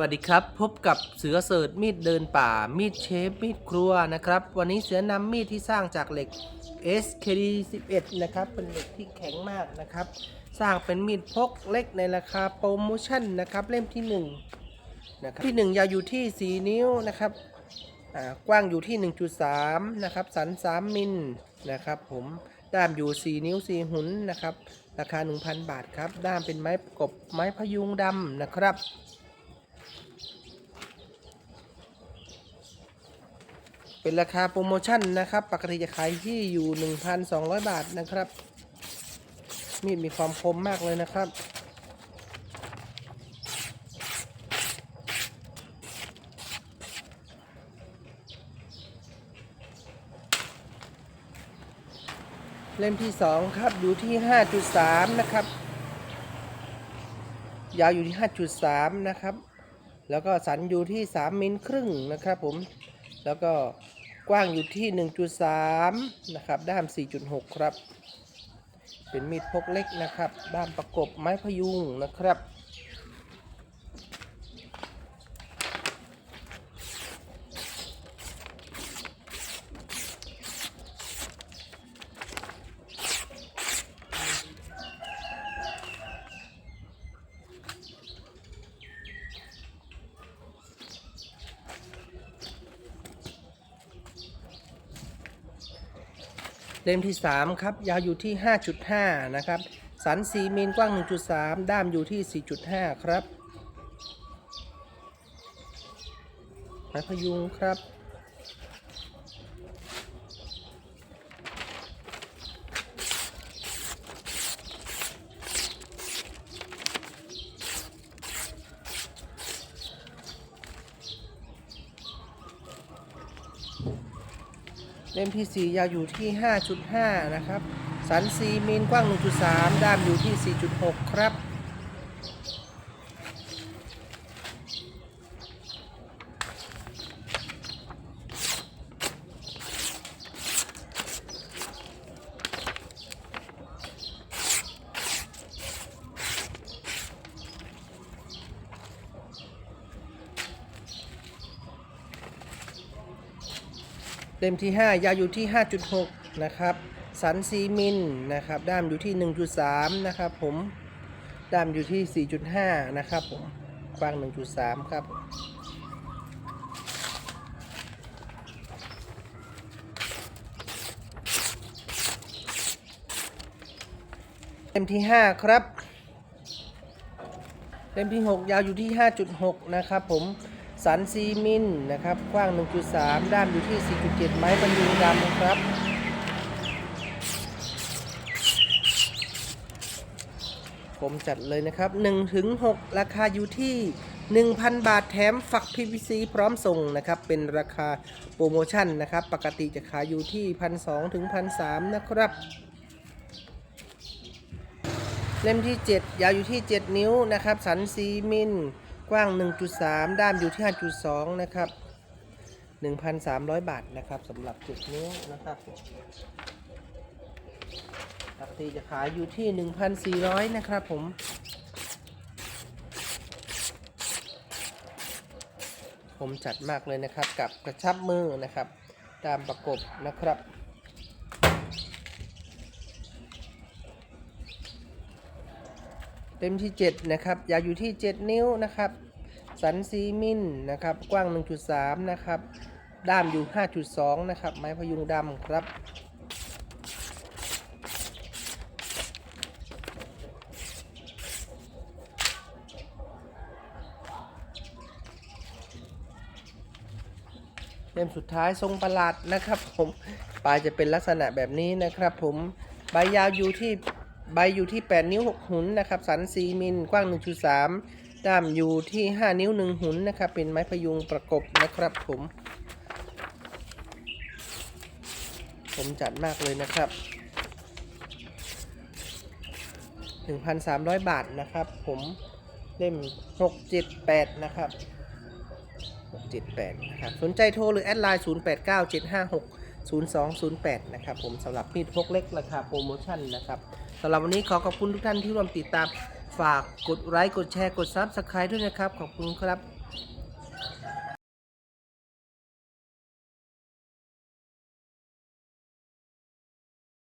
วัสดีครับ พบกับเสือเสิร์ชมีดเดินป่า มีดเชฟมีดครัวนะครับ วันนี้เสือนำมีดที่สร้างจากเหล็ก SKD 11 นะครับ เป็นเหล็กที่แข็งมากนะครับ สร้างเป็นมีดพกเล็กในราคาโปรโมชั่นนะครับ เล่มที่1นะครับที่ 1 ยาวอยู่ที่ 4 นิ้วนะครับกว้างอยู่ที่ 1.3 นะครับ สัน 3 มิลนะครับผมด้ามอยู่ 4 นิ้ว 4 หุนนะครับ ราคา 1,000 บาทครับ ด้ามเป็นไม้กบไม้พยุงดำนะครับ เป็นราคาโปรโมชั่นนะครับ ปกติจะขายที่อยู่ 1,200 บาทนะครับ มีดมีความคมมากเลยนะครับ เล่มที่ 2 ครับอยู่ที่ 5.3 นะครับ ยาวอยู่ที่ 5.3 นะครับ แล้วก็สันอยู่ที่ 3 มิลครึ่งนะครับผมแล้วก็ กว้างอยู่ที่ 1.3 นะครับ ด้าม 4.6 ครับ เป็นมีดพกเล็กนะครับ ด้ามประกบไม้พยุงนะครับ เล่มที่ 3 ครับ ยาวอยู่ที่ 5.5 นะครับ สัน 4 มิลกว้าง 1.3 ด้ามอยู่ที่ 4.5 ครับไม้พยุงครับ เล่มที่ 4 ยาวอยู่ที่ 5.5 นะครับ สันซีมีนกว้าง 1.3 ด้ามอยู่ที่ 4.6 ครับ เล่มที่ 5 ยาวอยู่ที่ 5.6 นะครับ สัน4มิลนะครับ ด้ามอยู่ที่ 1.3 นะครับผม ด้ามอยู่ที่ 4.5 นะครับผมกว้าง 1.3 ครับเล่มที่ 5 ครับ เล่มที่ 6 ยาวอยู่ที่ 5.6 นะครับผม สัน4มิลนะครับกว้าง 1.3 ด้ามอยู่ที่ 4.7 ไม้บรรลุงดำครับ ผมจัดเลยนะครับ1ถึง6ราคาอยู่ที่ 1,000 บาทแถมฝัก PVC พร้อมส่งนะครับ เป็นราคาโปรโมชั่นนะครับ ปกติจะขายอยู่ที่ 1,200ถึง1,300 นะครับเล่มที่ 7 ยาวอยู่ที่ 7 นิ้วนะครับ สัน4มิล กว้าง 1.3 ด้ามอยู่ที่ 5.2 นะครับ 1,300 บาทนะครับสำหรับ7นิ้วนะครับปกติจะขายอยู่ที่ 1,400 นะครับผมผมจัดมากเลยนะครับกับกระชับมือนะครับ ตามประกบนะครับ เต็มที่ 7 นะครับ ยาวอยู่ที่ 7 นิ้วนะครับ สันซีมิลนะครับ กว้าง 1.3 นะครับ ด้ามอยู่ 5.2 นะครับ ไม้พยุงดำครับ เล่มสุดท้ายทรงประหลาดนะครับผม ปลายจะเป็นลักษณะแบบนี้นะครับผม ใบยาวอยู่ที่ ใบอยู่ที่ 8 นิ้ว 6 หุนนะครับ สัน 4 มิล กว้าง 1.3 ด้ามอยู่ที่ 5 นิ้ว 1 หุนนะครับ เป็นไม้พยุงประกบนะครับผม ผมจัดมากเลยนะครับ 1,300 บาทนะครับ ผมเล่ม 678 นะครับ 678 นะครับ สนใจโทรหรือ แอดไลน์ 089756 0208 นะครับผมสำหรับมีดพกเล็กราคาโปรโมชั่นนะครับสำหรับวันนี้ขอขอบคุณทุกท่านที่ร่วมติดตาม ฝากกดไลค์กดแชร์กด Subscribe ด้วยนะครับ ขอบคุณครับ